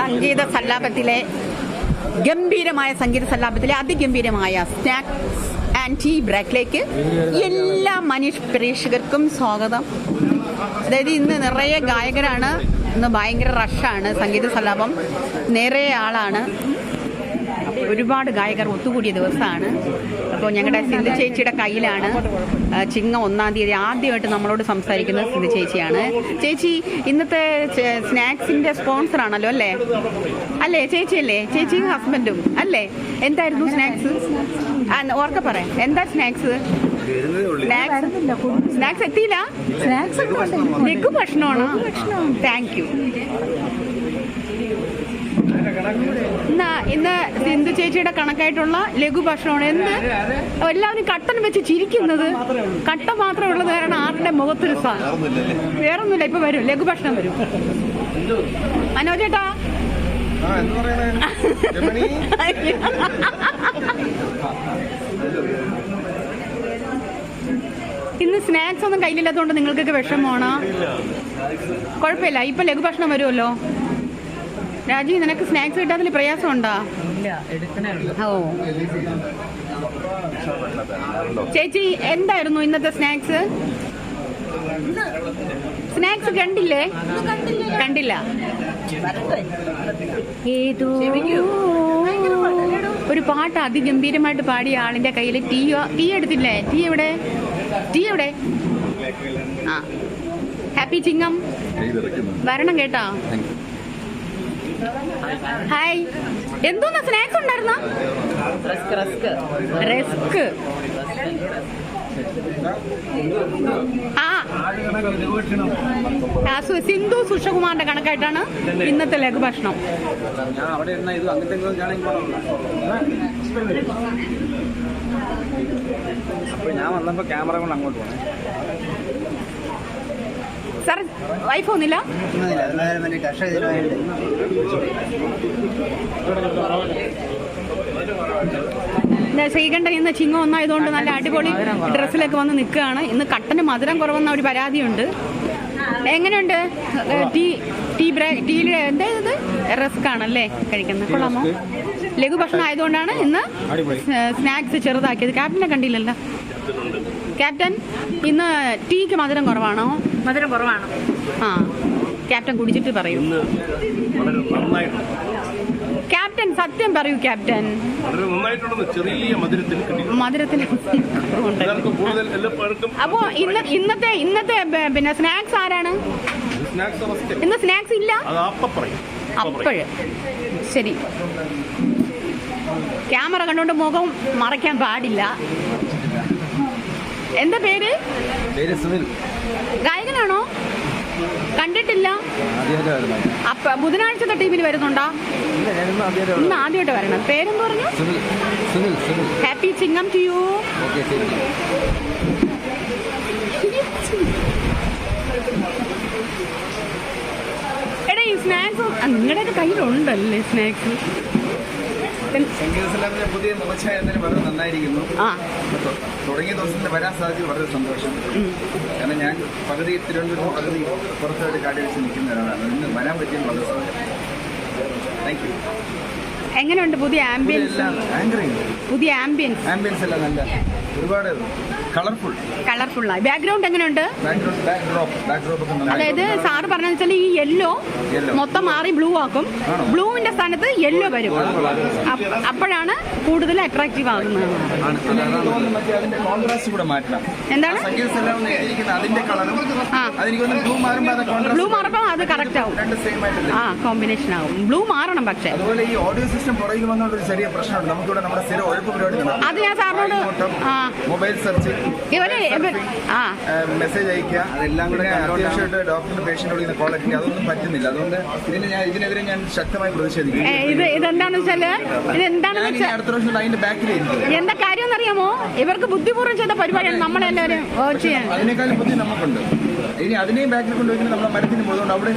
സംഗീത സല്ലാപത്തിലെ ഗംഭീരമായ സംഗീത സല്ലാപത്തിലെ അതിഗംഭീരമായ snacks and tea ബ്രേക്കിലേക്ക് എല്ലാ മനുഷ്യ പ്രേക്ഷകർക്കും സ്വാഗതം. അതായത് ഇന്ന് നിറയെ ഗായകരാണ്. ഇന്ന് ഭയങ്കര റഷാണ് സംഗീത സല്ലാപം. നിറയെ ആളാണ്. ഒരുപാട് ഗായകർ ഒത്തുകൂടിയ ദിവസമാണ്. അപ്പോൾ ഞങ്ങളുടെ സിന്ധു ചേച്ചിയുടെ കയ്യിലാണ് ചിങ്ങ ഒന്നാം തീയതി ആദ്യമായിട്ട് നമ്മളോട് സംസാരിക്കുന്നത് സിന്ധു ചേച്ചിയാണ്. ചേച്ചി ഇന്നത്തെ സ്നാക്സിന്റെ സ്നാക്സിന്റെ സ്പോൺസർ ആണല്ലോ അല്ലേ? അല്ലേ ചേച്ചി അല്ലേ ചേച്ചിയും ഹസ്ബൻഡും അല്ലേ? എന്തായിരുന്നു സ്നാക്സ്? ഓർക്ക പറയാം എന്താ സ്നാക്സ്? സ്നാക്സ്? സ്നാക്സ് എത്തിയില്ല? സ്നാക്സ് ലഘു ഭക്ഷണമാണോ? താങ്ക് യു ഇന്ന് ഇന്ന് സിന്ധു ചേച്ചിയുടെ കണക്കായിട്ടുള്ള ലഘു ഭക്ഷണമാണ്. എന്ത്? എല്ലാവരും കട്ടൻ വെച്ച് ചിരിക്കുന്നത്. കട്ട മാത്രമേ ഉള്ളത് കാരണം ആരുടെ മുഖത്തൊരു സാധനം വേറൊന്നുമില്ല ഇപ്പൊ വരും. ലഘു ഭക്ഷണം വരും. മനോജേട്ടാ ഇന്ന് സ്നാക്സ് ഒന്നും കയ്യിലില്ലാത്തതുകൊണ്ട് നിങ്ങൾക്കൊക്കെ വിഷമമാണ്? കുഴപ്പമില്ല ഇപ്പൊ ലഘു ഭക്ഷണം വരുമല്ലോ. രാജീവ് നിനക്ക് സ്നാക്സ് കിട്ടാത്തതിൽ പ്രയാസമുണ്ടോ? ഓ. ചേച്ചി എന്തായിരുന്നു ഇന്നത്തെ സ്നാക്സ്? സ്നാക്സ് കണ്ടില്ലേ? കണ്ടില്ല ഏതോ ഒരു പാട്ട് അതിഗംഭീരമായിട്ട് പാടിയ ആളിന്റെ കയ്യിൽ ടീ ടീ എടുത്തില്ലേ? ടീ എവിടെ? ടീ എവിടെ? ആ. ഹാപ്പി ചിങ്ങം. വരണം കേട്ടോ. ഹായ് എന്തോന്നാ സ്നാക്സ് ഉണ്ടായിരുന്ന റസ്ക്. ആ. സിന്ധു സുഷകുമാറിന്റെ കണക്കായിട്ടാണ് ഇന്നത്തെ ലഘുഭക്ഷണം ഞാൻ അവിടെ ഇരുന്ന ഇത് അങ്ങനത്തെ കാണാൻ അപ്പൊ ഞാൻ വന്നപ്പോ ക്യാമറ കൊണ്ട് അങ്ങോട്ട് പോണേ. സാർ വൈഫ് ഒന്നില്ല ശ്രീകണ്ഠൻ ഇന്ന് ചിങ്ങം ഒന്നായതുകൊണ്ട് നല്ല അടിപൊളി ഡ്രസ്സിലൊക്കെ വന്ന് നിൽക്കുകയാണ്. ഇന്ന് കട്ടന് മധുരം കുറവെന്ന ഒരു പരാതിയുണ്ട്. എങ്ങനെയുണ്ട്? ടീ ടീ ബ്രേ ടീയിൽ എന്താ ഇത്? റസ്ക് ആണല്ലേ കഴിക്കുന്നത്. കൊള്ളാമോ? ലഘു ഭക്ഷണം ആയതുകൊണ്ടാണ് ഇന്ന് സ്നാക്സ് ചെറുതാക്കിയത്. ക്യാപ്റ്റനെ കണ്ടില്ലല്ലോ. ക്യാപ്റ്റൻ ഇന്ന് ടീക്ക് മധുരം കുറവാണോ? മധുരം കുറവാണ്. ആ ക്യാപ്റ്റൻ കുടിച്ചിട്ട് പറയൂ. ക്യാപ്റ്റൻ സത്യം പറയൂ ക്യാപ്റ്റൻ. മധുരത്തിന് അപ്പോ ഇന്ന് ഇന്നത്തെ ഇന്നത്തെ പിന്നെ സ്നാക്സ് ആരാണ്? ഇന്ന് സ്നാക്സ് ഇല്ല? അപ്പോഴ് ശരി. ക്യാമറ കണ്ടുകൊണ്ട് മുഖം മറയ്ക്കാൻ പാടില്ല. എന്താ പേര്? പേര് സുനിൽ. ഗായകനാണോ കണ്ടിട്ടില്ല. അപ്പൊ അപ്പ ബുധനാഴ്ചത്തെ ടീമിൽ വരുന്നുണ്ടോ? ഇന്ന് ആദ്യമായിട്ട് വരണം. പേരെന്ന് പറഞ്ഞു? ഹാപ്പി ചിങ്ങം ടു യു എടാ ഈ സ്നാക്സ് നിങ്ങളുടെയൊക്കെ കയ്യിലുണ്ടല്ലേ സ്നാക്സ് പുതിയ മുഖച്ഛായ വളരെ നന്നായിരിക്കുന്നു. ആ. തുടങ്ങിയ ദിവസം തന്നെ വരാൻ സാധിച്ചത് വളരെ സന്തോഷം. കാരണം ഞാൻ പകുതി തിരുവനന്തപുരം പകുതി പുറത്തായിട്ട് കാടി വെച്ച് നിൽക്കുന്ന ഒരാളാണ്. ഇന്ന് വരാൻ പറ്റിയത് വളരെ സന്തോഷം. താങ്ക് യു എങ്ങനെയുണ്ട് പുതിയ ആംബിയൻസ് പുതിയ ആംബിയൻസ് ആംബിയൻസ് എല്ലാം നല്ല. ഒരുപാട് കളർഫുൾ കളർഫുള്ളായി ബാക്ക്ഗ്രൗണ്ട് എങ്ങനെയുണ്ട്? അതായത് സാറ് പറഞ്ഞതെന്ന് വെച്ചാൽ ഈ യെല്ലോ. മൊത്തം മാറി ബ്ലൂ ആക്കും? ബ്ലൂവിന്റെ സ്ഥാനത്ത് യെല്ലോ വരും. അപ്പോഴാണ് കൂടുതൽ അട്രാക്റ്റീവ് ആകുന്നത്. എന്താണ്? ബ്ലൂ മാറുമ്പോൾ അത് കറക്റ്റ് ആവും. ആ കോമ്പിനേഷൻ ആവും. ബ്ലൂ മാറണം പക്ഷേ. അതുപോലെ ഈ ഓഡിയോ സിസ്റ്റം പുറകിൽ ചെറിയ പ്രശ്നമുണ്ട്. നമുക്കിവിടെ നമ്മുടെ സ്ഥിരം ഒഴുപ്പ് പരിപാടി. അത് ഞാൻ സാറിനോട് മൊബൈൽ സെർച്ച് ഇവർ ഇവ- ആ. മെസ്സേജ് അയക്കുക അതെല്ലാം കൂടെ അത്യാവശ്യമായിട്ട് ഡോക്ടറിന്റെ പേഷ്യന്റ് വിളിക്കുന്ന കോൾ അറ്റൻഡ് അതൊന്നും പറ്റുന്നില്ല. അതുകൊണ്ട് ഇതിന് ഞാൻ ഇതിനെതിരെ ഞാൻ ശക്തമായി പ്രതിഷേധിക്കും ഇത് ഇതെന്താണെന്ന് വെച്ചാൽ ഇത് എന്താണെന്ന് വെച്ചാൽ അടുത്ത പ്രാവശ്യം അതിന്റെ ബാക്കിലായിരിക്കും. എന്താ കാര്യം എന്നറിയാമോ ഇവർക്ക് ബുദ്ധിപൂർവം ചെയ്ത പരിപാടിയാണ് നമ്മളെല്ലാവരും അതിനേക്കാളും ബുദ്ധി നമുക്കുണ്ട്. ഇനി അതിനെയും ബാക്കിൽ കൊണ്ടുപോയി നമ്മളെ മരത്തിന് പോകുന്നതുകൊണ്ട് അവിടെ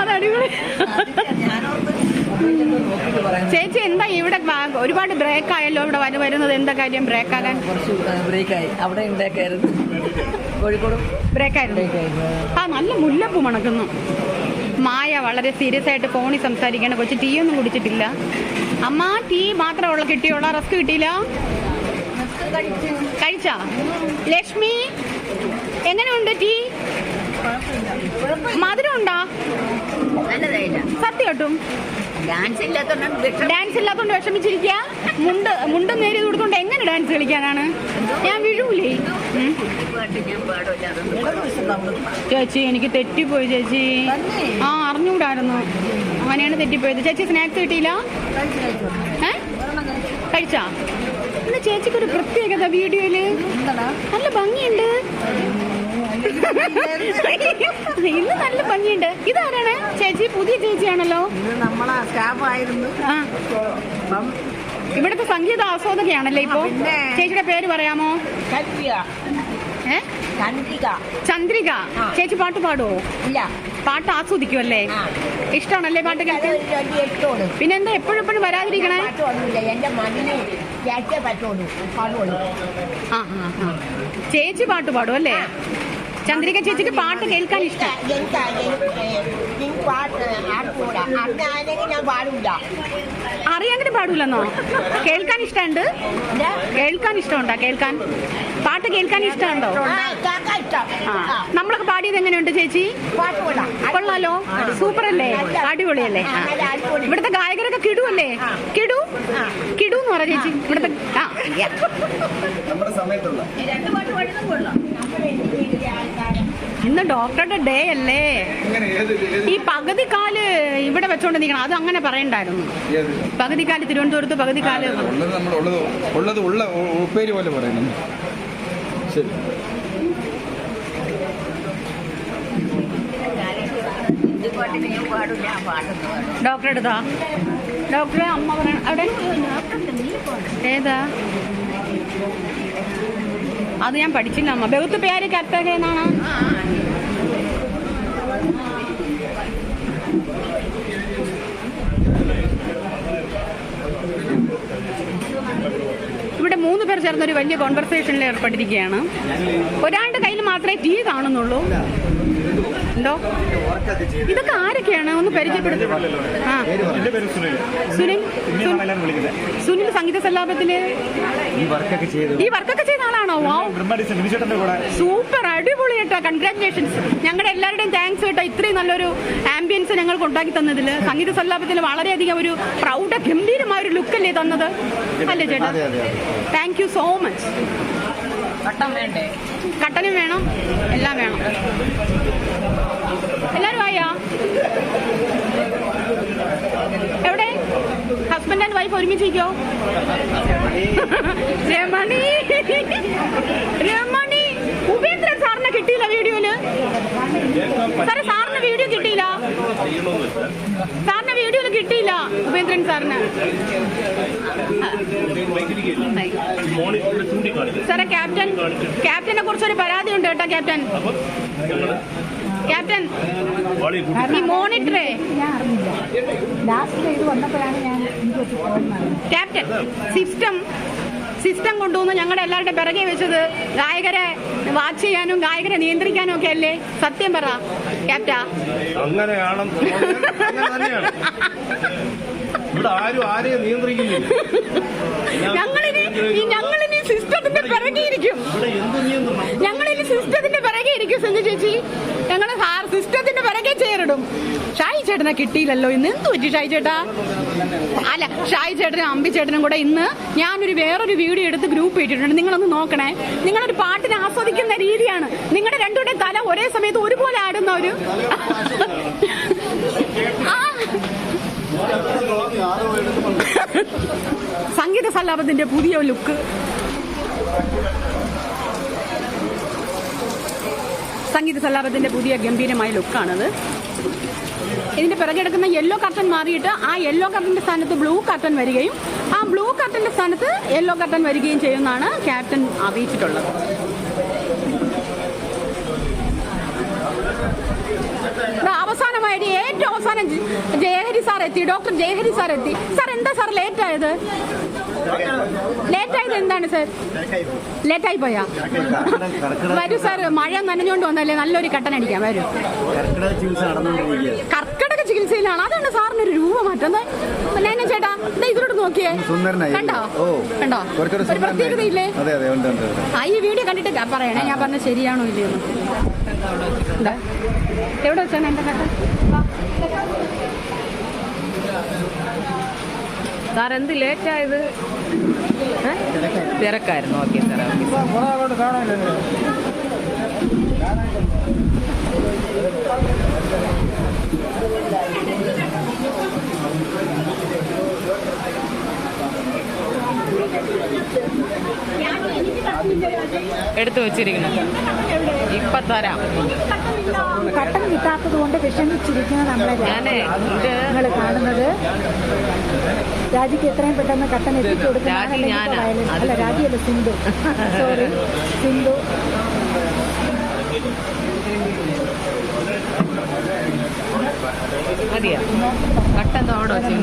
അത് അടിപൊളി ചേച്ചി എന്താ ഒരുപാട് ബ്രേക്ക് ആയല്ലോ ഇവിടെ വരു- വരുന്നത്. എന്താ കാര്യം? ബ്രേക്ക് ആകാൻ കുറച്ച് ബ്രേക്കായി. അവിടെ ഉണ്ടാക്കായിരുന്നു കോഴിക്കോട്? ബ്രേക്ക് ആയിരുന്നു ആ നല്ല മുല്ലപ്പൂ മണക്കുന്നു. മായ വളരെ സീരിയസ് ആയിട്ട് ഫോണിൽ സംസാരിക്കണം കൊച്ചു ടീ ഒന്നും കുടിച്ചിട്ടില്ല. അമ്മ ടീ മാത്രമേ ഉള്ള കിട്ടിയുള്ളൂ. റസ്ക് കിട്ടിയില്ല? കഴിച്ചാ? ലക്ഷ്മി എങ്ങനെയുണ്ട് ടീ? മധുരം ഉണ്ടോ സത്യം കേട്ടും. ഡാൻസ് ഇല്ലാത്തോണ്ടാണ് ഡാൻസ് ഇല്ലാത്തോണ്ട് വിഷമിച്ചിരിക്കുക മുണ്ട് മുണ്ടും നേരി കൊടുത്തോണ്ട് എങ്ങനെ ഡാൻസ് കളിക്കാനാണ്? ഞാൻ വീഴൂലേ. ചേച്ചി എനിക്ക് തെറ്റിപ്പോയി ചേച്ചി. ആ അറിഞ്ഞുകൂടായിരുന്നു. അങ്ങനെയാണ് തെറ്റിപ്പോയത്. ചേച്ചി സ്നാക്സ് കിട്ടിയില്ല? ഏ? കഴിച്ചാ? ചേച്ചിക്കൊരു ചേച്ചിക്ക് ഒരു പ്രത്യേകത വീഡിയോയിൽ. നല്ല ഭംഗിയുണ്ട്. ഇന്ന് നല്ല ഭംഗിയുണ്ട്. ഇതാരാണ്? ചേച്ചി പുതിയ ചേച്ചിയാണല്ലോ. നമ്മളെ സ്റ്റാഫായിരുന്നു. ഇവിടുത്തെ സംഗീത ആസ്വാദകയാണല്ലേ ഇപ്പോ? ചേച്ചിയുടെ പേര് പറയാമോ? ചന്ദ്രിക. ചേച്ചി പാട്ട് പാടുവോ? ഇല്ല. പാട്ട് ആസ്വദിക്കുമല്ലേ ഇഷ്ടമാണല്ലേ പാട്ട് കേൾക്കാൻ? പിന്നെ എന്താ എപ്പോഴും എപ്പോഴും വരാതിരിക്കണേ? ചേച്ചി പാട്ട് പാടും അല്ലേ? ചന്ദ്രിക ചേച്ചിക്ക് പാട്ട് കേൾക്കാൻ ഇഷ്ടം. അറിയാങ്കിലും പാടൂലെന്നോ? കേൾക്കാൻ ഇഷ്ടമുണ്ട്? കേൾക്കാൻ ഇഷ്ടമുണ്ടോ? കേൾക്കാൻ? പാട്ട് കേൾക്കാൻ ഇഷ്ടമുണ്ടോ? നമ്മളൊക്കെ പാടിയത് എങ്ങനെയുണ്ട് ചേച്ചി? കൊള്ളാലോ? സൂപ്പർ അല്ലേ അടിപൊളിയല്ലേ. ഇവിടുത്തെ ഗായകരൊക്കെ കിടുവല്ലേ? കിടു? കിടു എന്ന് പറ ചേച്ചി. ഇവിടുത്തെ ആ. ഇന്ന് ഡോക്ടറുടെ ഡേ അല്ലേ? ഈ പകുതി കാൽ ഇവിടെ വെച്ചോണ്ട് നിൽക്കണം അത് അങ്ങനെ പറയണ്ടായിരുന്നു. പകുതിക്കാൽ പകുതി കാൽ തിരുവനന്തപുരത്ത് പകുതി കാൽ ഉള്ളത് ഉള്ള ഉപ്പേരി പോലെ ശരി. എടുത്താ ഡോക്ടറെ അമ്മ പറയണ അവിടെ? ഏതാ? അത് ഞാൻ പഠിച്ചില്ല അമ്മ ബഹുത്ത് പേര് കർത്തകേന്നാണ് ഇവിടെ മൂന്ന് പേർ ചേർന്ന് ഒരു വലിയ കോൺവെർസേഷനിൽ ഏർപ്പെട്ടിരിക്കുകയാണ്. ഒരാളുടെ കയ്യിൽ മാത്രമേ ടീ കാണുന്നുള്ളൂ. എന്തോ? ഇതൊക്കെ ആരൊക്കെയാണ്? ഒന്ന് പരിചയപ്പെടുത്തി. ആ. സുനിൽ. സുനിൽ? സുനിൽ സംഗീത സല്ലാപത്തിൽ? ഈ വർക്കൊക്കെ സൂപ്പർ അടിപൊളി കേട്ടോ. കൺഗ്രാറ്റുലേഷൻസ് ഞങ്ങളുടെ എല്ലാവരുടെയും താങ്ക്സ് കേട്ടോ. ഇത്രയും നല്ലൊരു ആംബിയൻസ് ഞങ്ങൾക്ക് ഉണ്ടാക്കി തന്നതിൽ. സംഗീത സല്ലാപത്തിൽ വളരെയധികം ഒരു പ്രൗഢ ഗംഭീരമായ ഒരു ലുക്കല്ലേ തന്നത്? അല്ലേ ചേട്ടാ? താങ്ക് യു സോ മച്ച് കട്ടനും വേണം എല്ലാം വേണം. എല്ലാരും ആയാ എവിടെ ഹസ്ബൻഡ് ആൻഡ് വൈഫ് ഒരുമിച്ചിരിക്കോ രമണി. രമണി. ഉപേന്ദ്രൻ സാറിനെ കിട്ടിയില്ല വീഡിയോയിൽ. സാറേ സാറിന് വീഡിയോ കിട്ടിയില്ല. സാറിന് വീഡിയോയിൽ കിട്ടിയില്ല ഉപേന്ദ്രൻ സാറിന്. സാറേ ക്യാപ്റ്റൻ ക്യാപ്റ്റനെ കുറിച്ചൊരു പരാതി ഉണ്ട് കേട്ടോ ക്യാപ്റ്റൻ. ക്യാപ്റ്റൻ ഈ മോണിറ്ററേ. ക്യാപ്റ്റൻ സിസ്റ്റം സിസ്റ്റം കൊണ്ടുവന്ന് ഞങ്ങളുടെ എല്ലാവരുടെ പിറകെ വെച്ചത് ഗായകരെ വാച്ച് ചെയ്യാനും ഗായകരെ നിയന്ത്രിക്കാനും ഒക്കെ അല്ലേ? സത്യം പറ ക്യാപ്റ്റ അങ്ങനെയാണ് ഇവിടെ ആരും ആരെയും നിയന്ത്രിക്കുന്നില്ല. ഞങ്ങളിനി ഞങ്ങളിനി സിസ്റ്റത്തിന്റെ പിറകെ ഇരിക്കും ഞങ്ങളിനി സിസ്റ്റത്തിന്റെ പിറകെ ഇരിക്കും സെഞ്ചു ചേച്ചി. സിസ്റ്റത്തിന്റെ പിറകെ ചേരിടും. ഷായി ചേട്ടനെ കിട്ടിയില്ലല്ലോ. ഇന്ന് എന്ത് പറ്റി ഷായി ചേട്ടാ? അല്ല ഷായി ചേട്ടനും അമ്പി ചേട്ടനും കൂടെ ഇന്ന് ഞാനൊരു വേറൊരു വീഡിയോ എടുത്ത് ഗ്രൂപ്പ് ഇട്ടിട്ടുണ്ട്. നിങ്ങളൊന്ന് നോക്കണേ. നിങ്ങളൊരു പാട്ടിനെ ആസ്വദിക്കുന്ന രീതിയാണ്. നിങ്ങളുടെ രണ്ടുപേരുടെ തല ഒരേ സമയത്ത് ഒരുപോലെ ആടുന്ന ഒരു സംഗീത സല്ലാപത്തിന്റെ പുതിയ ലുക്ക്. സംഗീത സല്ലാപത്തിന്റെ പുതിയ ഗംഭീരമായ ലുക്കാണത്. ഇതിന്റെ പിറകെ കിടക്കുന്ന യെല്ലോ കർട്ടൻ മാറിയിട്ട് ആ യെല്ലോ കർട്ടന്റെ സ്ഥാനത്ത് ബ്ലൂ കർട്ടൻ വരികയും ആ ബ്ലൂ കർട്ടന്റെ സ്ഥാനത്ത് യെല്ലോ കർട്ടൻ വരികയും ചെയ്യുമെന്നാണ് ക്യാപ്റ്റൻ അറിയിച്ചിട്ടുള്ളത്. അവസാനമായിട്ട് ഏറ്റവും അവസാനം ജയഹരി സാർ എത്തി ഡോക്ടർ ജയഹരി സാർ എത്തി. സാർ എന്താ സാർ ലേറ്റ് ആയത്? ലേറ്റ് ആയത് എന്താണ് സാർ? ലേറ്റ് ആയി പോയാ വരൂ സാർ മഴ നനഞ്ഞുകൊണ്ട് വന്നല്ലേ നല്ലൊരു കട്ടൻ അടിക്കാം വരൂ. കർക്കിടക ചികിത്സയിലാണ്. അതാണ് സാറിന് ഒരു രൂപ മാറ്റം നൈന ചേട്ടാ ഇതിലോട്ട് നോക്കിയേ. കണ്ടോ? കണ്ടോ? ഒരു പ്രത്യേകതയില്ലേ. ആ ഈ വീഡിയോ കണ്ടിട്ട് പറയണേ. ഞാൻ പറഞ്ഞ ശരിയാണോ ഇല്ലയോ. എവിടെ വെച്ചാണ് എന്റെ കട്ട സാർ എന്ത് ലേറ്റ് ആയത് ഏ? തിരക്കായിരുന്നു. ഓക്കെ സാർ ഓക്കെ എടുത്തു വെച്ചിരിക്കുന്നു. ഇപ്പൊ തരാം. കട്ടൻ കിട്ടാത്തത് കൊണ്ട് വിഷമിച്ചിരിക്കുന്ന നമ്മളെ നിങ്ങൾ കാണുന്നത് രാജിക്ക് എത്രയും പെട്ടെന്ന് കട്ടൻ എത്തിച്ചു രാജി ഞാനാ. കൊടുക്കുന്ന അല്ല രാജിയല്ല സിന്ധു. സോറി സിന്ധു. മതിയാ? കട്ടൻ വെച്ച് പിന്നെ